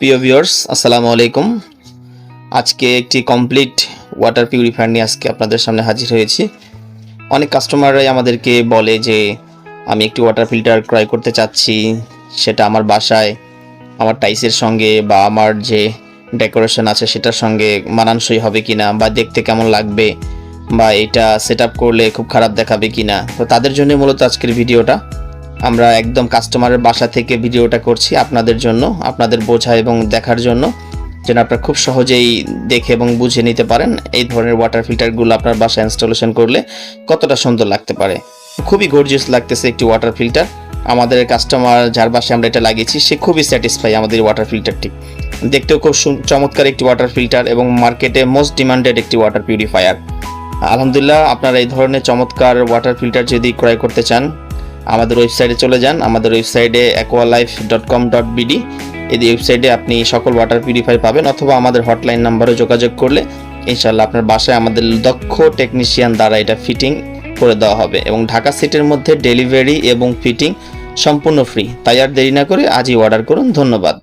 প্রিয় ভিউয়ার্স আসসালামু আলাইকুম। আজকে একটি কমপ্লিট ওয়াটার পিউরিফায়ার নিয়ে আজকে আপনাদের সামনে হাজির হয়েছি। অনেক কাস্টমাররাই আমাদেরকে বলে যে, আমি একটি ওয়াটার ফিল্টার ক্রয় করতে চাচ্ছি, সেটা আমার বাসায়, আমার টাইসের সঙ্গে বা আমার যে ডেকোরেশন আছে সেটার সঙ্গে মানানসই হবে কি না বা দেখতে কেমন লাগবে বা এটা সেট করলে খুব খারাপ দেখাবে কি না তো তাদের জন্য মূলত আজকের ভিডিওটা আমরা একদম কাস্টমারের বাসা থেকে ভিডিওটা করছি আপনাদের জন্য, আপনাদের বোঝা এবং দেখার জন্য। যেন আপনারা খুব সহজেই দেখে এবং বুঝে নিতে পারেন এই ধরনের ওয়াটার ফিল্টারগুলো আপনার বাসায় ইনস্টলেশন করলে কতটা সুন্দর লাগতে পারে। খুবই গর্জিয়াস লাগতেছে একটি ওয়াটার ফিল্টার আমাদের কাস্টমার যার বাসায় আমরা এটা লাগিয়েছি, সে খুবই স্যাটিসফাই আমাদের ওয়াটার ফিল্টারটি দেখতেও খুব চমৎকার একটি ওয়াটার ফিল্টার এবং মার্কেটে মোস্ট ডিমান্ডেড একটি ওয়াটার পিউরিফায়ার আলহামদুলিল্লাহ, আপনারা এই ধরনের চমৎকার ওয়াটার ফিল্টার যদি ক্রয় করতে চান আমাদের ওয়েবসাইটে চলে যান। আমাদের ওয়েবসাইটে Aqualife dot com dot BD এই ওয়েবসাইটে আপনি সকল ওয়াটার পিউরিফায়ার পাবেন অথবা আমাদের হটলাইন নাম্বারে যোগাযোগ করলে ইনশাল্লাহ আপনার বাসায় আমাদের দক্ষ টেকনিশিয়ান দ্বারা এটা ফিটিং করে দেওয়া হবে এবং ঢাকা সিটের মধ্যে ডেলিভারি এবং ফিটিং সম্পূর্ণ ফ্রি তাই আর দেরি না করে আজই অর্ডার করুন। ধন্যবাদ।